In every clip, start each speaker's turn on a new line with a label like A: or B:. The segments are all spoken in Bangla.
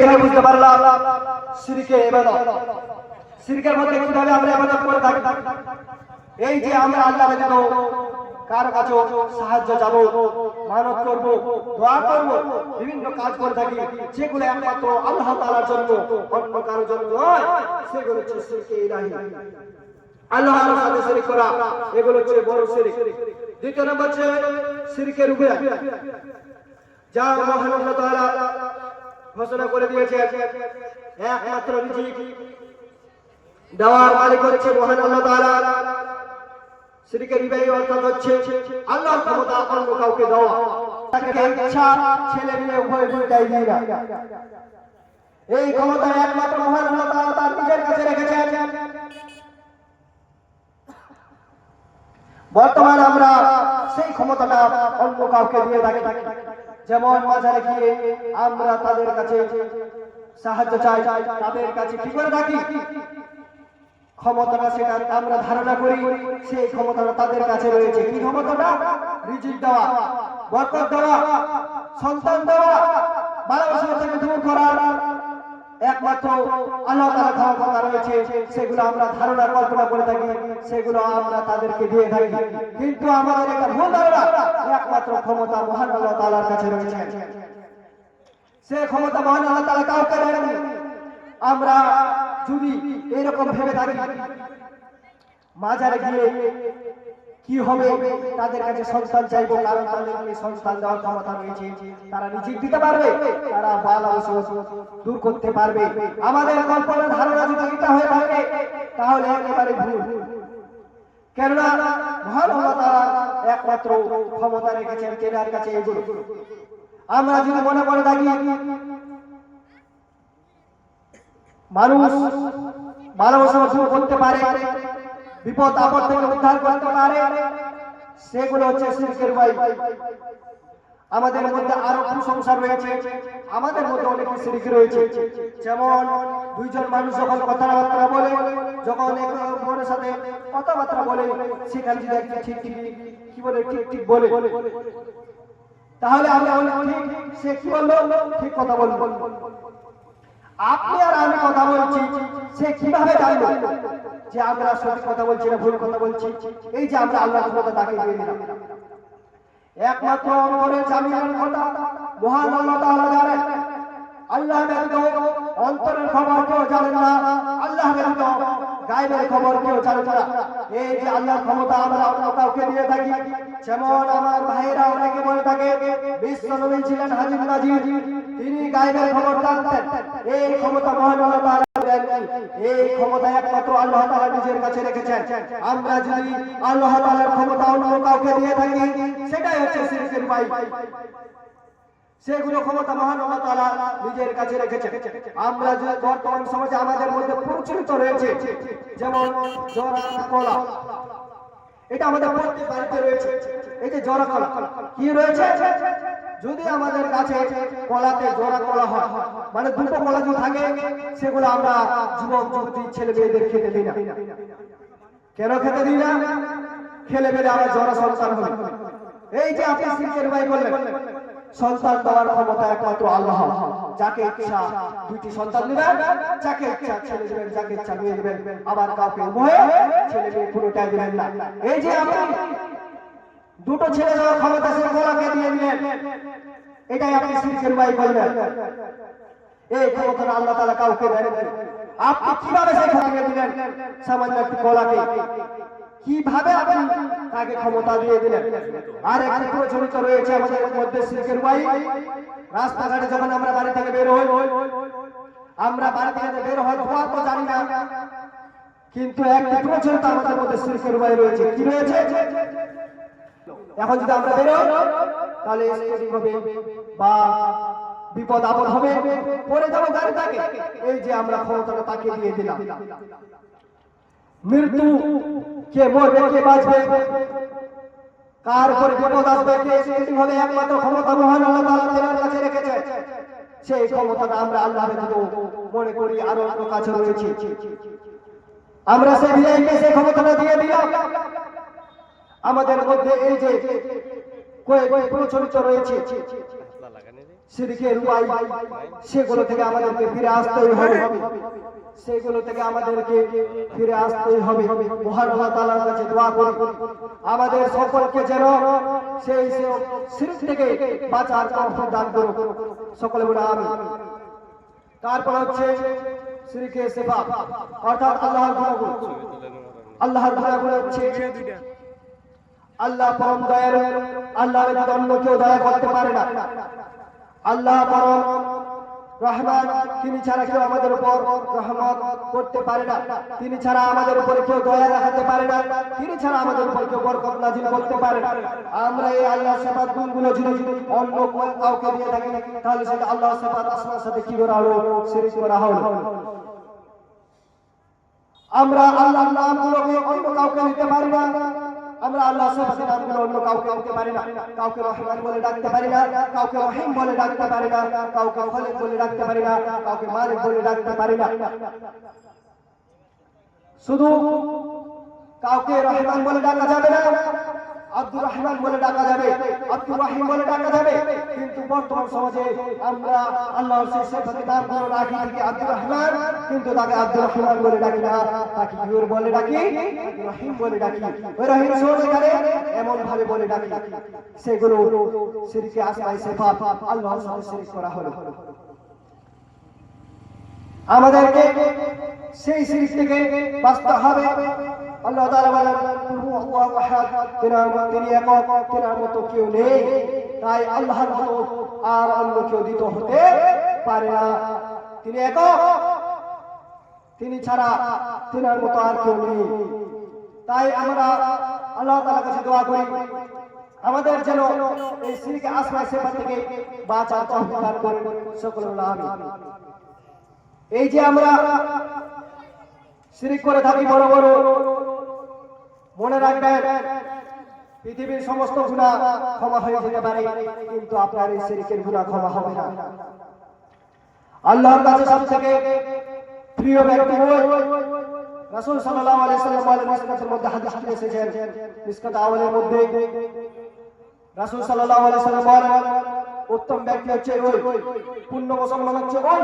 A: দেখে বুঝতে পারলাম। সিরিকে ইবাদত। সিরিকের মধ্যে কীভাবে আমরা ইবাদত করে থাকি? এই যে আমরা আল্লাহ ব্যতীত কারও কাছে সাহায্য যাব মানত করব, দোয়া করব, বিভিন্ন কাজ করে থাকি, যেগুলো আল্লাহ তাআলার জন্য, অন্য জন্য নয়, সেগুলো হচ্ছে ইলাহি। আল্লাহর সাথে করা, এগুলো হচ্ছে বড় শিরক দ্বিতীয় নম্বর হচ্ছে শিরকের যা মহান আল্লাহ তাআলা ঘোষণা করে দিয়েছে একমাত্র রিজিক দেওয়ার মালিক হচ্ছে মহান আল্লাহ তাআলা শিরকের বিবাহী অর্থাৎ হচ্ছে আল্লাহর ক্ষমতা অন্য কাউকে দেওয়া। তাকে ইচ্ছা ছেলে মেয়ে উভয় দুইটাই দিয়ে না এই ক্ষমতা একমাত্র মহান আল্লাহ তাআলা তার নিজের কাছে রেখেছেন। বর্তমান আমরা সেই ক্ষমতাটা অন্য কাউকে দিয়ে থাকি। যেমন মাঝারে গিয়ে আমরা তাদের কাছে সাহায্য চাই, তাদের কাছে কি করে থাকি? ক্ষমতাটা সেটা আমরা ধারণা করি, সেই ক্ষমতাটা তাদের কাছে রয়েছে। কি ক্ষমতাটা? রিজিক দেওয়া, বরকত দেওয়া, সন্তান দেওয়া ভালোবাসা থেকে দূর করা একমাত্র আল্লাহ তাআলা ক্ষমতা রয়েছে, সেগুলো আমরা ধারণা, কল্পনা করে থাকি, সেগুলো আমরা তাদেরকে দিয়ে থাকি। কিন্তু আমাদের একটা ভুল ধারণা, একমাত্র ক্ষমতা মহান আল্লাহ তাআলার কাছে রয়েছে। সে ক্ষমতা মহান আল্লাহ তাআলা কাউকে দেননি আমরা যদি এরকম ভেবে থাকি, মাজারে গিয়ে কি হবে? তাদের কাছে সন্তান চাইব, কারণ তাদেরকে সন্তান দেওয়ার ক্ষমতা রয়েছে। তারা নিজে দিতে পারবে, তারা বাল অবসর দূর করতে পারবে। আমাদের কল্পনা ধারণা যদি এটা হয়ে থাকে, তাহলে একেবারে ভুল। কেননা মহান তাআলা একমাত্র ক্ষমতা রেখেছেন কেনার কাছে এগুলো আমরা যদি মনে করে থাকি, মানুষ ভালোবাসা করতে পারে বিপদ, আপদ থেকে উদ্ধার করতে পারে। সেগুলো হচ্ছে শিরকের ভাই আমাদের মধ্যে আরও কুসংস্কার রয়েছে। আমাদের মধ্যে অনেক শিরক রয়েছে। যেমন দুইজন মানুষ যখন কথাবার্তা বলে, যখন এক সাথে কথাবার্তা বলে, সেখানে যদি একটা ঠিক ঠিক, কি বলে, ঠিক ঠিক বলে, তাহলে আমি ঠিক, সে কি বলল? ঠিক কথা বলব আপনি আর আমি কথা বলছি, সে কীভাবে জানবে যে আমরা সঠিক কথা বলছি না ভুল কথা বলছি? এই যে আমরা আল্লাহ কথা তাকে দিয়ে দিলাম। একমাত্র অন্তরের জামিনের কথা, মহান আল্লাহ তাআলা জানেন। আল্লাহ ব্যতীত অন্তরের খবর কেউ জানেন না। আল্লাহ ব্যতীত গায়েবের খবর কেউ জানে না এই যে আল্লাহর ক্ষমতা আমরা অন্য কাউকে দিয়ে থাকি, যেমন আমার ভাইয়েরা অনেকে বলে থাকে বিশ্ব নবী ছিলেন হাজির নাজির, তিনি গায়েবের খবর জানতেন। এই ক্ষমতা মহান আল্লাহ এই ক্ষমতা একমাত্র আল্লাহ তাআলা নিজের কাছে রেখেছেন। আমরা যদি আল্লাহ তাআলার ক্ষমতা অন্য কাউকে দিয়ে থাকি, সেটাই হচ্ছে শিরকের ভাই সেগুলো ক্ষমতা মহান তাআলা নিজের কাছে রেখেছেন। আমরা যে বর্তমান সমাজে আমাদের মধ্যে প্রচলিত রয়েছে, যেমন কলা। এটা আমাদের প্রত্যেক বাড়িতে রয়েছে। এই যে জরা কলা, কি রয়েছে? যদি আমাদের কাছে কলাতে জোড়া কলা হয় মানে দুটো কলা যদি থাকে, সেগুলো আমরা যুবক, যুবতী, ছেলে মেয়েদের খেতে দিই না। কেন খেতে দিই না? খেলে মেলে আমরা জরা সন্তান হই। এই যে আপনি শিখের ভাই বললেন সন্তান দেওয়ার ক্ষমতা একমাত্র আল্লাহ। যাকে ইচ্ছা দুইটি সন্তান দিবেন যাকে ইচ্ছা ছেলে দিবেন যাকে ইচ্ছা মেয়ে দিবেন আবার কাউকে উভয়ে ছেলে মেয়ে পুরোটাই দিবেন না। এই যে আপনি দুটো ছেলে দেওয়ার ক্ষমতা সে গোলাকে দিয়ে দিলেন, এটাই আপনি শিরকের ভাই বললেন। এই ক্ষমতা আল্লাহ তাআলা কাউকে দেন আপনি কীভাবে সেই ক্ষমতা দিলেন? সামান্য একটি গোলাকে কীভাবে আপনি তাকে ক্ষমতা দিয়ে দিলেন? আর একটি প্রচলিত রয়েছে আমাদের মধ্যে শিরকের ভাই রাস্তাঘাটে যখন আমরা বাড়ি থেকে বের হই, আমরা বাড়ি থেকে বের হই হওয়ার তো জানি না, কিন্তু একটি প্রচলিত আমাদের মধ্যে শিরকের ভাই রয়েছে। কি রয়েছে? এখন যদি আমরা বেরোই তাহলে স্কুটিং হবে বা বিপদ আপদ হবে। পরে যাব গাড়ি তাকে এই যে আমরা ক্ষমতাটা তাকে দিয়ে দিলাম। মৃত্যু কে মরবে, কে বাঁচবে? কার উপর বিপদ আসবে, কে স্কুটিং হবে? একমাত্র ক্ষমতা মহান আল্লাহ তাআলা তেনার কাছে রেখেছে। সেই ক্ষমতাটা আমরা আল্লাহ ব্যতীত মনে করি আরও অন্য কাছে রয়েছে। আমরা সেই ভিআইকে সেই ক্ষমতাটা দিয়ে দিলাম। আমাদের মধ্যে এই যে কয়েক প্রচলিত রয়েছে। সিরিকের উপায় সেগুলো থেকে আমাদেরকে ফিরে আসতেই হবে। সেগুলো থেকে আমাদেরকে ফিরে আসতেই হবে। কাছে দোয়া করি। আমাদের সকলকে যেন সেই সিরিক থেকে বাঁচার তৌফিক দান করুন সকলে বলে আমিন। তারপর হচ্ছে সিরিকে সেবা অর্থাৎ আল্লাহর গুণাগুণ। আল্লাহর গুণাগুণ হচ্ছে আল্লাহ পরম দয়ালু। আল্লাহ অন্য কেউ দয়া করতে পারে না। আল্লাহ পরম রহমান, তিনি ছাড়া কেউ আমাদের উপর রহমত করতে পারে না। তিনি ছাড়া আমাদের উপরে কেউ দয়া দেখাতে পারে না। তিনি ছাড়া আমাদের উপর কেউ বরকত নাজিল করতে পারে না। আমরা এই আল্লাহ সাফাত গুণগুলো যদি অন্য কাউকে দিয়ে থাকি, তাহলে সেটা আল্লাহ সাফাত আসমার সাথে কি করা হলো? শিরিক করা হলো। আমরা আল্লাহর নামগুলোকে অন্য কাউকে নিতে পারি না। আমরা আল্লাহ সাফাতের নামগুলো অন্য কাউকে নিতে পারি না। কাউকে রহমান বলে ডাকতে পারি না, কাউকে রহিম বলে ডাকতে পারি না, কাউকে খালিক বলে ডাকতে পারি না, কাউকে মালিক বলে ডাকতে পারি না। শুধু কাউকে রহমান বলে ডাকা যাবে না। আব্দুর রহমান বলে ডাকা যাবে, আব্দুর রহিম বলে ডাকা যাবে। কিন্তু বর্তমান সমাজে আমরা আল্লাহর সেই সেফাতে নাম রাখি থেকে আব্দুর রহমান, কিন্তু তাকে আব্দুর রহমান বলে ডাকি না। তাকে কি বলে ডাকি রহিম বলে ডাকি। ওই রহিম সহজে এমন ভাবে বলে ডাকি। সেগুলো শিরকে আসমাই সেফাত, আল্লাহর সাথে শিরক করা হলো। আমাদেরকে সেই সিরিজ থেকে বাঁচতে হবে। আল্লাহ তাআলা বলেন কুল হু আল্লাহু আহাদ তিনার তিনি একক, তিনার মতো কেউ নেই। তাই আল্লাহর মতো আর অন্য কেউ দ্বিতীয় হতে পারে না। তিনি একক, তিনি ছাড়া তিনার মতো আর কেউ নেই। তাই আমরা আল্লাহ তাআলার কাছে দোয়া করি, আমাদের যেন এই সিরিকে আসমা সেবা থেকে বাঁচার দান করেন সকল এই যে আমরা শিরিক করে থাকি বড় বড় মনে রাখবেন, পৃথিবীর সমস্ত গুণা ক্ষমা হয়ে যেতে পারে, কিন্তু আপনার এই শিরিকের গুণা ক্ষমা হবে না। আল্লাহর কাছে সব থেকে প্রিয় ব্যক্তি ওই রাসূল সাল্লাল্লাহু আলাইহি সাল্লাম বলেন, মিসকাতের মধ্যে হাদিস এসেছেন, মিসকাত আওয়ালের মধ্যে রাসূল সাল্লাল্লাহু আলাইহি সাল্লাম বলেন, উত্তম ব্যক্তি হচ্ছে ওই পূর্ণ মুসলমান হচ্ছে ওই,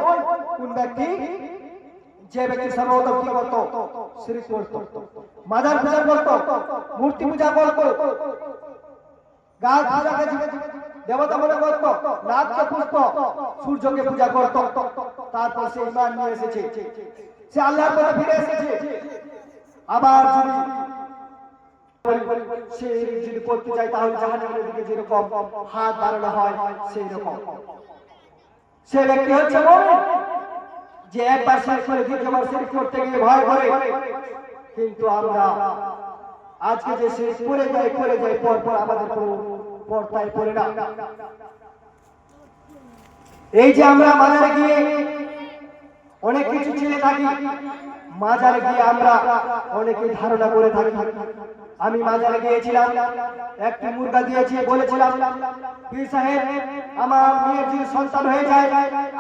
A: কোন ব্যক্তি যে ব্যক্তি সর্বপ্রথম কি করত? শিরিক করত মাজার পূজা করত মূর্তি পূজা করত গাছ পূজাকে দেবতা মনে করত রাতকে পুষ্প, সূর্যকে পূজা করত। তারপর সে ইমান নিয়ে এসেছে। সে আল্লাহর পথে ফিরে এসেছে। আবার যদি সে যদি করতে চায়, তাহলে দিকে যেরকম হাত বাড়ানো হয় সেই রকম সে ব্যক্তি হচ্ছে যে একবার শেষ করে, দ্বিতীয়বার শেষ করতে গিয়ে ভয় করে। কিন্তু আমরা আজকে যে শেষ করে যাই করে যাই পর পর আমাদের কোনো পর্দায় পড়ে না। এই যে আমরা মাজারে গিয়ে অনেক কিছু ছেলে থাকি, মাজারে গিয়ে আমরা অনেকে ধারণা করে থাকি। আমি মাজারে গিয়েছিলাম, একটি মুরগা দিয়েছি, বলেছিলাম, পীর সাহেব, আমার মেয়ের যদি সন্তান হয়ে যায়,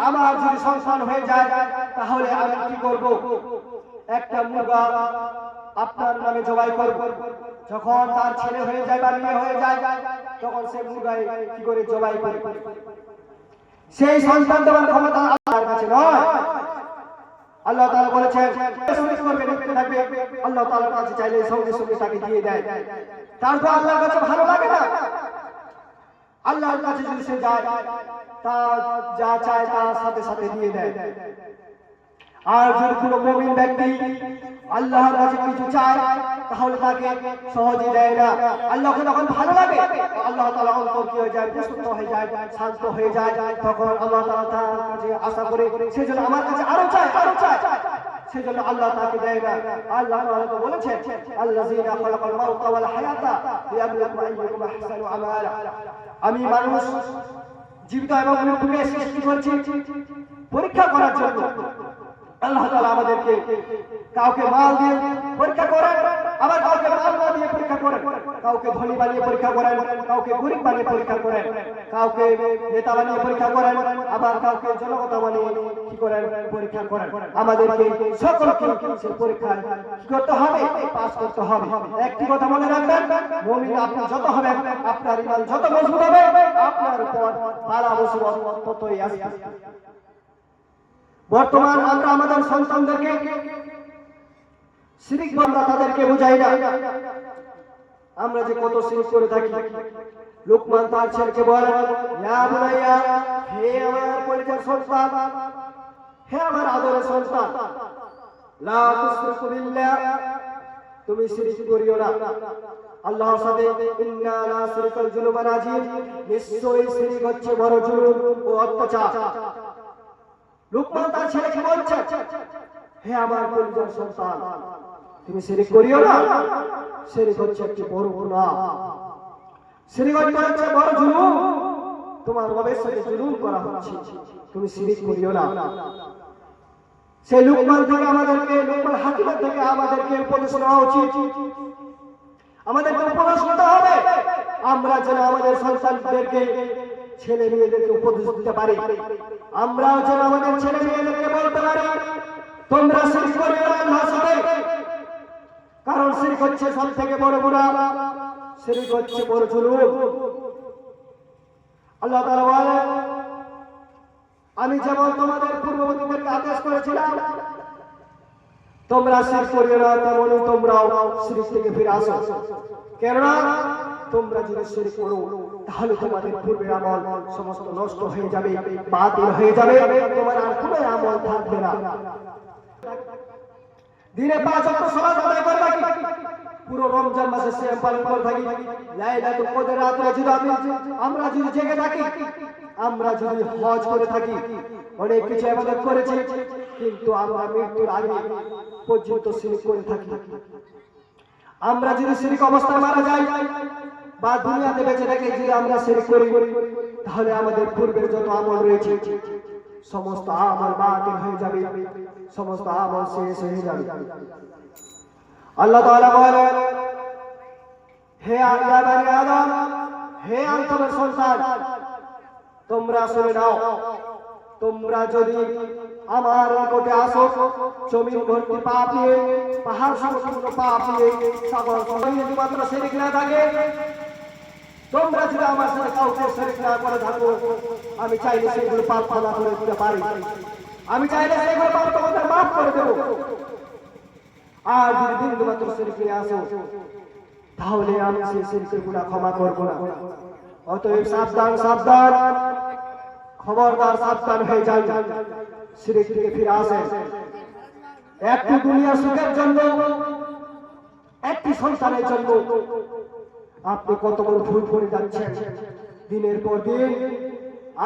A: আমার যদি সন্তান হয়ে যায়, তাহলে আমি কি করব? একটা মুরগা আপনার নামে জবাই করব। যখন তার ছেলে হয়ে যায় বা মেয়ে হয়ে যায়, তখন সে মুরগায় কি করে জবাই করে? সেই সন্তান দেওয়ার ক্ষমতা আল্লাহর কাছে নয়। আল্লাহ তাআলা বলেছেন লিখতে থাকবে। আল্লাহ তাআলার কাছে চাইলে সঙ্গে সঙ্গে তাকে দিয়ে দেয়। তারপর আল্লাহর কাছে ভালো লাগে না। আল্লাহর কাছে যদি সে যায়, তা যা চায় তার সাথে সাথে দিয়ে দেয়। আর যদি কোনো মুমিন ব্যক্তি আল্লাহর কাছে কিছু চায়, তাহলে তাকে সহজে দেয় না। আল্লাহকে যখন ভালো লাগে আল্লাহ তাআলা অন্তর কি হয়ে যায়? প্রসন্ন হয়ে যায়, শান্ত হয়ে যায়। তখন আল্লাহ তাআলা তার কাছে আশা করে, সেজন্য আমার কাছে আরও চায় আরও চায়। সেজন্য আল্লাহ তাকে দেয় না। আল্লাহ তাআলা তো বলেছেন, আল্লাযীনা খালাকাল মাউতা ওয়াল হায়াতা লিয়াবলুয়াকুম আইয়ুকুম আহসানু আমালা। আমি মানুষ, জীবিত এবং মৃত্যুকে সৃষ্টি করছি পরীক্ষা করার জন্য। আল্লাহ তাআলা আমাদেরকে কাউকে মাল দিয়ে পরীক্ষা করেন, আবার কাউকে মাল না দিয়ে পরীক্ষা করেন। কাউকে ধনী বানিয়ে পরীক্ষা করেন, কাউকে গরিব বানিয়ে পরীক্ষা করেন, কাউকে নেতা বানিয়ে পরীক্ষা করেন, আবার কাউকে জনগণতা বানিয়ে কি করেন? পরীক্ষা করেন। আমাদেরকে সকলকে সেই পরীক্ষায় করতে হবে? পাস করতে হবে। একটি কথা মনে রাখবেন, মুমিন আপনি যত হবেন, আপনার ইমান যত মজবুত হবে, আপনার উপর বালা মুসিবত ততই আসবে। বর্তমান আমরা আমাদের সন্তানদেরকে শিরিক বান্দা তাদেরকে বুঝাই না। আমরা যে কত শিরিক করে থাকি। লোকমান তার ছেলেকে বলে হে আমার পরিচয় সন্তান, হে আমার আদরের সন্তান তুমি শিরিক করিও না। আল্লাহর সাথে, ইন্না লা শিরকাল জুলুমান আজিম নিশ্চয়ই শিরিক হচ্ছে বড় জুলুম ও অত্যাচার। লোকমান তার ছেলেকে বলছে হে আমার পরিজন সন্তান তুমি শিরিক করিও না? শিরিক হচ্ছে একটি বড় শিরিক হচ্ছে বড় জুলুম। তোমার রবের সাথে জুলুম করা হচ্ছে। তুমি শিরিক করিও না। সেই লুকমান থেকে আমাদেরকে লুকমান হাকিমের থেকে আমাদেরকে উপদেশ নেওয়া উচিত। আমাদেরকে উপদেশ নিতে হবে। আমরা যেন আমাদের সন্তানদেরকে ছেলে মেয়েদেরকে উপদেশ দিতে পারি। আমরাও যেন আমাদের ছেলে মেয়েদেরকে বলতে পারি, তোমরা আল্লাহর সাথে কারণ শিরিক হচ্ছে সব থেকে বড় গুনাহ শিরিক হচ্ছে বড় জুলুম। আল্লাহ তাআলা বলেন, আমি যেমন তোমাদের পূর্ববর্তীদেরকে আদেশ করেছিলাম তোমরা শির করিও না তেমনই তোমরাও শিরিক থেকে ফিরে আসো। কেননা, তোমরা যদি শির করো তাহলে তোমাদের পূর্বের আমল সমস্ত নষ্ট হয়ে যাবে, বাতিল হয়ে যাবে, তোমার আর কোনো আমল থাকবে না। দিনে পাঁচ অক্ট সলাত আদায় করে থাকি পুরো রমজান মাসে সিয়াম পালন করে থাকি। লাইলাতুল কদর রাতে যদি আমি আমরা যদি জেগে থাকি, আমরা যদি হজ করে থাকি, অনেক কিছু ইবাদত করেছি। কিন্তু আমরা মৃত্যুর আগে পর্যন্ত শিরক করে থাকি। আমরা যদি শিরিক অবস্থায় মারা যাই বা দুনিয়াতে বেঁচে থাকি যদি আমরা শিরিক করি, তাহলে আমাদের পূর্বের যত আমল রয়েছে, সমস্ত আমল বাতিল হয়ে যাবে, সমস্ত আমল শেষ হয়ে যাবে। আল্লাহ তাআলা বলেন, হে আল্লাহ বানি আদম, হে আদমের সন্তান, তোমরা শুনে নাও, তোমরা যদি আমার নিকটে আসো। জমিন ভর্তি পাপ নিয়ে, পাহাড় সমতুল্য পাপ নিয়ে সাগর সবাই যদি মাত্র শরীর না থাকে। তোমরা যদি আমার সাথে কাউকে শরীর না করে থাকো, আমি চাইলে সেগুলো পাপ ক্ষমা করে দিতে পারি। আমি চাইলে সেগুলো পাপ তোমাদের মাফ করে দেবো। আর যদি বিন্দু মাত্র শরীর নিয়ে আসো, তাহলে আমি সেই শরীরের গুণা ক্ষমা করব না। অতএব সাবধান সাবধান। খবরদার সাবধান হয়ে যান। শিরিক থেকে ফিরে আসেন। একটি দুনিয়া সুখের জন্য একটি সন্তানের জন্য আপনি কত বড় ভুল করে যাচ্ছেন। দিনের পর দিন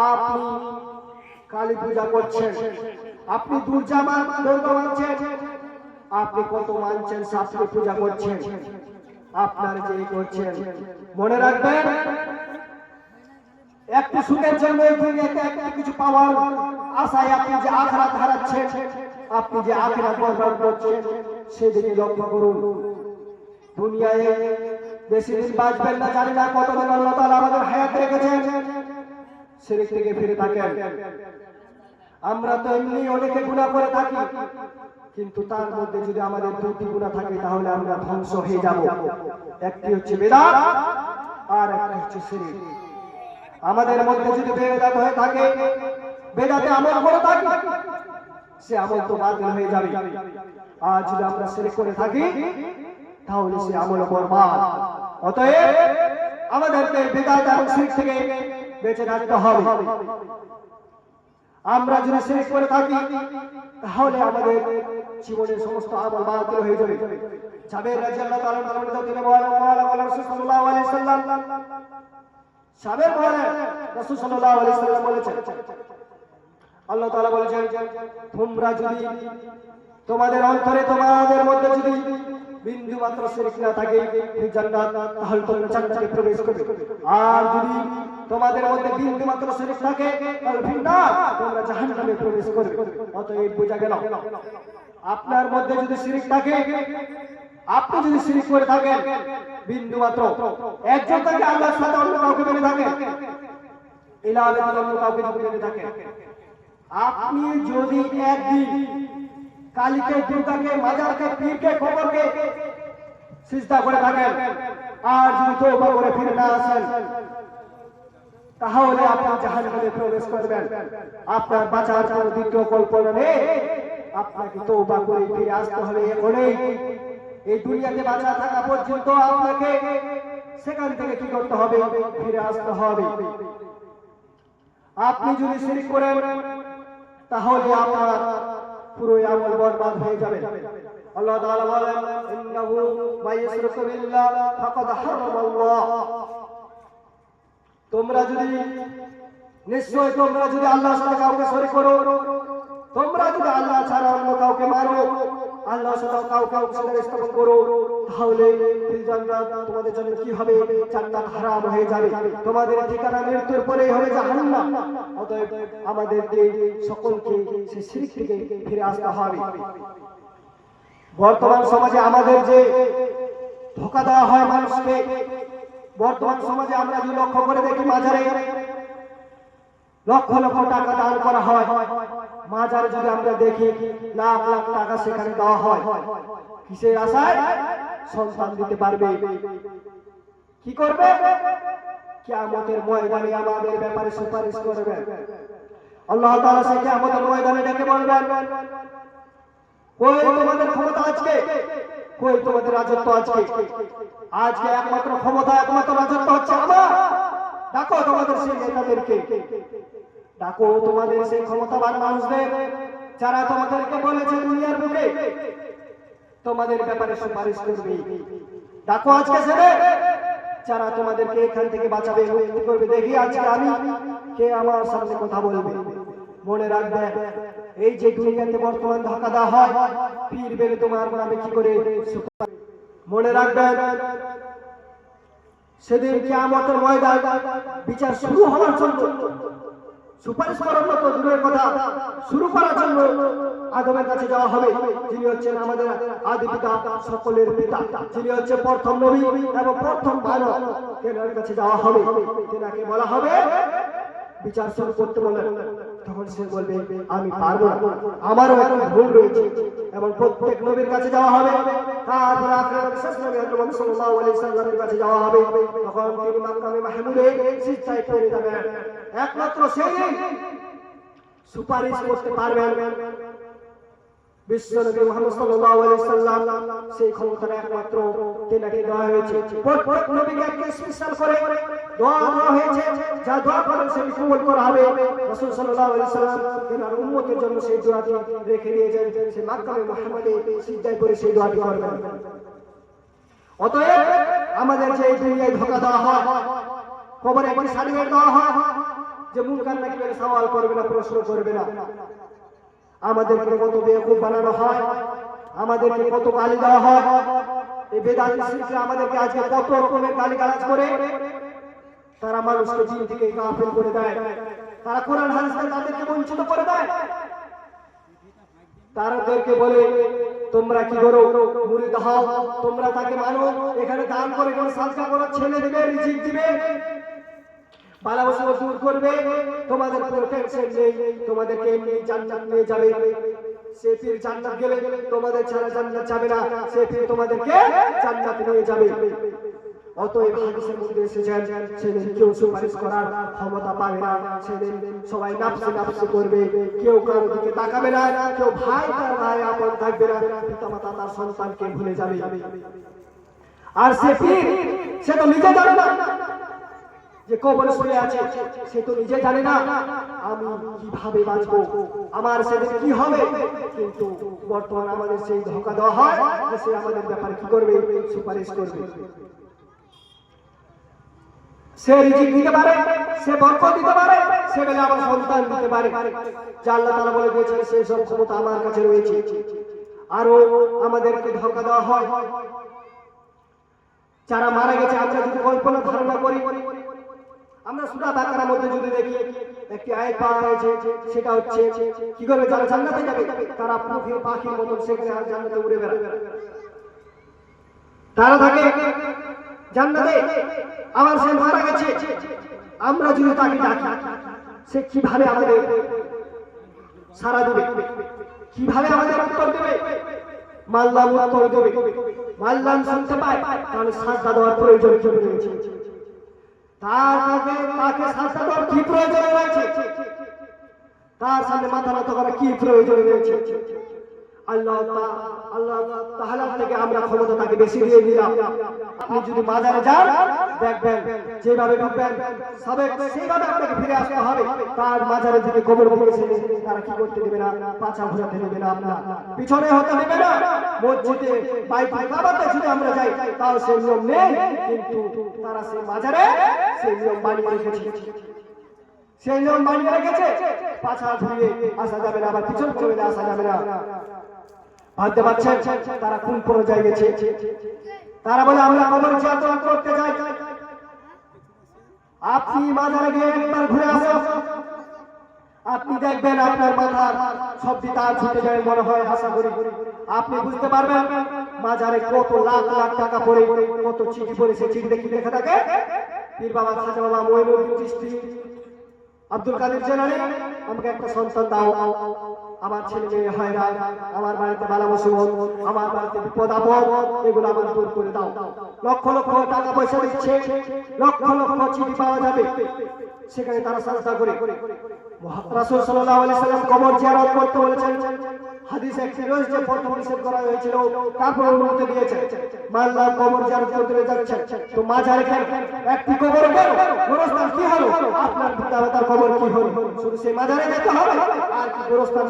A: আপনি কালী পূজা করছেন। আপনি দুর্গা মানছেন আপনি কত মানছেন শাস্ত্রী পূজা করছেন। আপনার যে করছেন। মনে রাখবেন একটু সুখের জন্য দুনিয়াতে একটা কিছু পাওয়ার আশায় আপনি যে আখরাত হারাচ্ছেন, আপনি যে আখরাত বরবাদ করছেন, সেদিকে লক্ষ্য করুন। দুনিয়ায় বেশি দিন বাঁচবেন না, জানি না কতদিন আল্লাহ তাআলা আমাদের হায়াত রেখেছেন। সেদিক থেকে ফিরে থাকেন। আমরা তো এমনি অনেকে গুনাহ করে থাকি, কিন্তু তার মধ্যে যদি আমাদের দুটি গুণা থাকে, তাহলে আমরা ধ্বংস হয়ে যাব। একটি হচ্ছে বেদাত, আর একটা হচ্ছে শিরিক। আমাদের মধ্যে যদি বেদাত হয়ে থাকে, বেদাতে আমল করে থাকি, সে আমল তো বাতিল হয়ে যাবে। আর যদি আমরা শিরিক করে থাকি, তাহলে সে আমল বরবাদ। অতএব আমাদেরকে বেদাত এবং শিরিক থেকে বেঁচে থাকতে হবে। আমরা যদি শেষ করে থাকি, তাহলে আমাদের জীবনের সমস্ত আমল বাতিল হয়ে যাবে। জাবের রাদিয়াল্লাহু তাআলা তিনি বলেন ওয়ালা রাসূল সাল্লাল্লাহু আলাইহি সাল্লাম জাবের বলেন রাসূল সাল্লাল্লাহু আলাইহি বলেছেন, আল্লাহ তাআলা বলেছেন, তোমরা যদি তোমাদের অন্তরে, তোমাদের মধ্যে যদি বিন্দু মাত্র শিরক না থাকে জান্নাত, তাহলে তোমরা জান্নাতে প্রবেশ করবে। আর যদি তোমাদের মধ্যে বিন্দু মাত্র শিরক থাকে, তাহলে ফিন্নার তোমরা জাহান্নামে প্রবেশ করবে। অতএব বোঝা গেল, আপনার মধ্যে যদি শিরক থাকে আপনি যদি শিরক করে থাকেন, বিন্দু মাত্র। একজন থেকে আল্লাহর সাথে অন্য কাউকে মেনে থাকেন ইলাহে অন্য কাউকে মেনে থাকেন আপনি যদি একদিন কালীকে, দুর্গাকে, মাজারকে, পীরকে খবরকে সিজদা করে থাকেন, আর যদি তওবা করে ফিরে না আসেন, তাহলে আপনি জাহান্নামে প্রবেশ করবেন। আপনার বাঁচার কোনো দ্বিতীয় কল্পনা নেই। আপনাকে তওবা করে ফিরে আসতে হবে এখনই। এই দুনিয়াতে বাঁচা থাকা পর্যন্ত আপনাকে সেখান থেকে কি করতে হবে? ফিরে আসতে হবে। আপনি যদি শিরিক করেন, তাহলে আপনার পুরো আমল বরবাদ হয়ে যাবে। আল্লাহ তাআলা বলেন, ইন্নাহু মাইয়ুশরিকু বিল্লাহ ফাকাদ হারামাল্লাহ। তোমরা যদি নিশ্চয় তোমরা যদি আল্লাহর সাথে কাউকে শরীক করো, তোমরা যদি আল্লাহ ছাড়া অন্য কাউকে তাহলে তোমাদের জন্য কি হবে? হয়ে যাবে। তোমাদের ঠিকানা মৃত্যুর পরেই হবে সকলকে ফিরে আসতে হবে। বর্তমান সমাজে আমাদের যে ধোকা দেওয়া হয় মানুষকে, বর্তমান সমাজে আমরা যদি লক্ষ্য করে দেখি মাজারে লক্ষ লক্ষ টাকা দান করা হয়। মাজারে যদি আমরা দেখি, লাখ লাখ টাকা সেখানে দেওয়া হয়, কিসের আশায়? সন্তান দিতে পারবে। কি করবে? কিয়ামতের ময়দানে আমাদের ব্যাপারে সুপারিশ করবে। আল্লাহ তাআলা সে কিয়ামতের ময়দানে ডেকে বলবেন, কই তোমাদের ক্ষমতা আজকে? কই তোমাদের রাজত্ব আজকে? আজকে একমাত্র ক্ষমতা, একমাত্র রাজত্ব হচ্ছে আমার। ডাকো তোমাদের সেই নেতাদেরকে। ডাকো তোমাদের সেই ক্ষমতাবান মানুষদের যারা তোমাদেরকে বলেছে দুনিয়ার বুকে। তোমাদের ব্যাপারে সুপারিশ করবে। ডাকো আজকে ছেড়ে যারা তোমাদেরকে এখান থেকে বাঁচাবে, মুক্তি করবে, দেখি আজকে আমি কে আমার সামনে কথা বলবে। মনে রাখবে, এই যে দুনিয়াতে বর্তমান ধাক্কা দেওয়া হয়, পীর বেলে তোমার নামে কি করে মনে রাখবেন সেদিন কিয়ামতের ময়দান বিচার শুরু হওয়ার জন্য সুপারিশ করার মতো দূরের কথা শুরু করার জন্য আদমের কাছে যাওয়া হবে। যিনি হচ্ছেন আমাদের আদি পিতা, সকলের পিতা। যিনি হচ্ছে প্রথম নবী এবং প্রথম মানব তেনার কাছে যাওয়া হবে। তেনাকে বলা হবে বিচার শুরু করতে বলেন তখন সে বলবে, আমি পারব না। আমারও একটা ভুল রয়েছে এবং প্রত্যেক নবীর কাছে যাওয়া হবে। তারপর আপনার শেষ নবী হযরত মুহাম্মদ সাল্লাল্লাহু আলাইহি সাল্লামের কাছে যাওয়া হবে। তখন তিনি মাক্কামে মাহমুদে সিজদায় পড়ে যাবেন। একমাত্র সেই সুপারিশ করতে পারবেন। বিশ্বনবী মুহাম্মদ সাল্লাল্লাহু আলাইহি সাল্লাম সেই ক্ষমতাটা একমাত্র তেনাকে দেওয়া হয়েছে। প্রত্যেক নবীকে একটা স্পেশাল করে সেই অতএব আমাদের যে এই দুনিয়ায় ধোকা দেওয়া হয়, কবরে একটি সার্টিফিকেট দেওয়া হয়, যে মুনকার নাকি সওয়াল করবে না, প্রশ্ন করবে না। আমাদেরকে কত বেকুব বানানো হয়, আমাদেরকে কত গালি দেওয়া হয়। এই বেদাতি শিল্পে আমাদেরকে আজকে কত রকমের গালি গালাজ করে। তারা মানুষকে দিন থেকে গাফিল করে দেয়। তারা কোরআন হাদিস তাদেরকে বঞ্চিত করে দেয়। তাদেরকে বলে, তোমরা কি করো? মুরিদ হও তোমরা তাকে মানো। এখানে দান করে কোন সাজকা করো ছেলে দিবে, রিজিক দিবে। বালা মুসিবত দূর করবে। তোমাদের কোনো টেনশন নেই, তোমাদেরকে এমনি জান্নাত নিয়ে যাবে। সে পীর জান্নাত গেলে তোমাদের ছাড়া জান্নাত যাবে না। সে পীর তোমাদেরকে জান্নাত নিয়ে যাবে। অতএব হাদিসের মধ্যে এসেছেন, সেদিন কেউ সুপারিশ করার ক্ষমতা পাবে না। সেদিন সবাই নাফসি নাফসি করবে। কেউ কারও দিকে তাকাবে না, কেউ ভাই তার ভাই আপন থাকবে না। পিতামাতা তার সন্তানকে ভুলে যাবে। আর সে পীর সে তো নিজে জানে না। যে কবরে শুয়ে আছে, সে তো নিজে জানে না আমি কীভাবে বাঁচবো। আমার সেদিন কি হবে? কিন্তু বর্তমান আমাদের সেই ধোকা দেওয়া হয় যে সে আমাদের ব্যাপারে কি করবে? সুপারিশ করবে। সে রিজিক দিতে পারে, সে দিতে পারে, সে আমার সন্তান দিতে পারে। বলে সেই সব ক্ষমতা আমার কাছে রয়েছে। আরও আমাদেরকে ধোকা দেওয়া হয়। যারা মারা গেছে, আমরা যদি কল্পনা ধারণা করি আমরা সূরা বাকারার মধ্যে যদি দেখি, একটি আয়াত পাওয়া হয়েছে সেটা হচ্ছে, কি যারা জান্নাতে যাবে, তারা পাখি পাখির সেখানে আর জান্নাতে উড়ে বেড়াবে। তারা থাকে, জান্নাতে, আবার সে মারা গেছে। আমরা যদি তাকে ডাকি, সে কীভাবে আমাদের সারা দেবে? কীভাবে আমাদের উত্তর দেবে? মাল্লাম উত্তর দেবে। মাল্লাম শুনতে পায়, তাহলে সাজদা দেওয়ার প্রয়োজন কি রয়েছে? তার আগে তাকে দেওয়ার কি প্রয়োজন রয়েছে? তার সামনে মাথা নত করা কি প্রয়োজন রয়েছে? আল্লাহ আল্লাহ তাহলে থেকে আমরা ক্ষমতা তাকে বেশি দিয়ে দিলাম। আপনি যদি বাজারে যান, দেখবেন যেভাবে ঢুকবেন সাবেক সেইভাবে আপনাকে ফিরে আসতে হবে। তার মাজারের দিকে কবর বলেছে তারা কি করতে দেবে না? ঘোরাতে দেবে না আপনার। পিছনে হতে দেবে না। মসজিদে বাইতুল কাবাতে যদি আমরা যাই তাও সেই নিয়ম নেই। কিন্তু তারা সেই মাজারে সেই নিয়ম রেখেছে সেই নিয়ম রেখেছে পাছা ধুয়ে আসা যাবে না, আবার পিছন চলে আসা যাবে না। ভাবতে পারছেন? তারা কোন পর্যায়ে গেছে? তারা বলে, আমরা কবর যাত্রা করতে যাই। আপনি মাজারে গিয়ে একবার ঘুরে আসুন আপনি দেখবেন আপনার মাথার সবটি তার ছুটে যাবে মনে হয়, আশা করি। আপনি বুঝতে পারবেন মাজারে কত লাখ লাখ টাকা পড়ে, কত চিঠি পড়ে সে চিঠিতে কি লেখা থাকে? পীর বাবা খাজা বাবা মহিনুদ্দিন চিশতি, আব্দুল কাদের জেলানি, আমাকে একটা সন্তান দাও। আমার ছেলে মেয়ে হয়রান, আমার বাড়িতে বালা মুসিবত আমার বাড়িতে বিপদ আপদ, এগুলো আমার দূর করে দাও। লক্ষ লক্ষ টাকা পয়সা দিচ্ছে, লক্ষ লক্ষ চিঠি পাওয়া যাবে। সেখানে তারা সাজদা করে। রাসূল সাল্লাল্লাহু আলাইহি সাল্লাম কবর জিয়ারত করতে বলেছেন। হাদিস রয়েছে প্রথম নিষেধ করা হয়েছিল তারপর অনুমতি দিয়েছে। মাল্লা কবর করতে যাচ্ছে। তো কেন একটি কবর কেন কি হলো আপনার পিতা মাতার কবর কি হলো শুধু সেই যেতে হবে, আর কি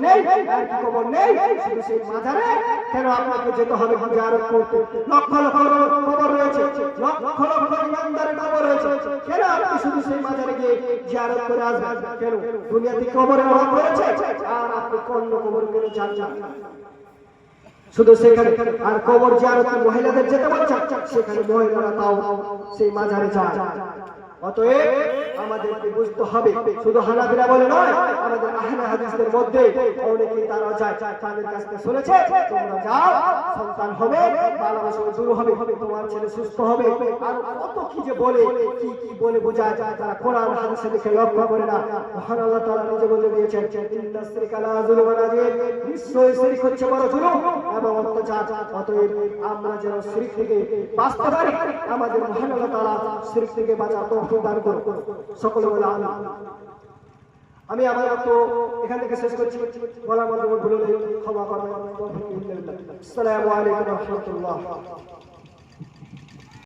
A: নেই, আর কি কবর নেই, শুধু সেই কেন আপনাকে যেতে হবে জিয়ারত করতে? লক্ষ লক্ষ কবর রয়েছে, লক্ষ লক্ষ ইমানদারের কবর রয়েছে। কেন আপনি শুধু সেই গিয়ে জিয়ারত করে আসবেন? কেন? দুনিয়াতে কবরের অভাব রয়েছে, আর আপনি অন্য কবর কেন যান শুধু সেখানে আর কবর জিয়ারত মহিলাদের যেতে বলছে সেখানে মহিলারা তাও সেই মাঝারে যায়। অতএব আমাদেরকে বুঝতে হবে, শুধু হানাবিরা বলে নয়, আমাদের আহলে হাদিসদের মধ্যে তারা যায় তাদের কাছ থেকে শুনেছে, তোমরা যাও, সন্তান হবে, ভালোবাসা হবে, তোমার ছেলে সুস্থ হবে। আর কত কি যে বলে, কি কি বলে তারা কোরআন লক্ষ্য করে না। নিজে বলে দিয়েছেন নিশ্চয়ই হচ্ছে বড় এবং অত্যাচার। অতএব আমরা যেন থেকে বাঁচতে পারি, আমাদের দান করো। সকলে বলে আমিন। আমি আমার তো এখান থেকে শেষ করছি। বলার মধ্যে ভুলে ক্ষমা করবেন আসসালামু আলাইকুম রহমতুল্লাহ।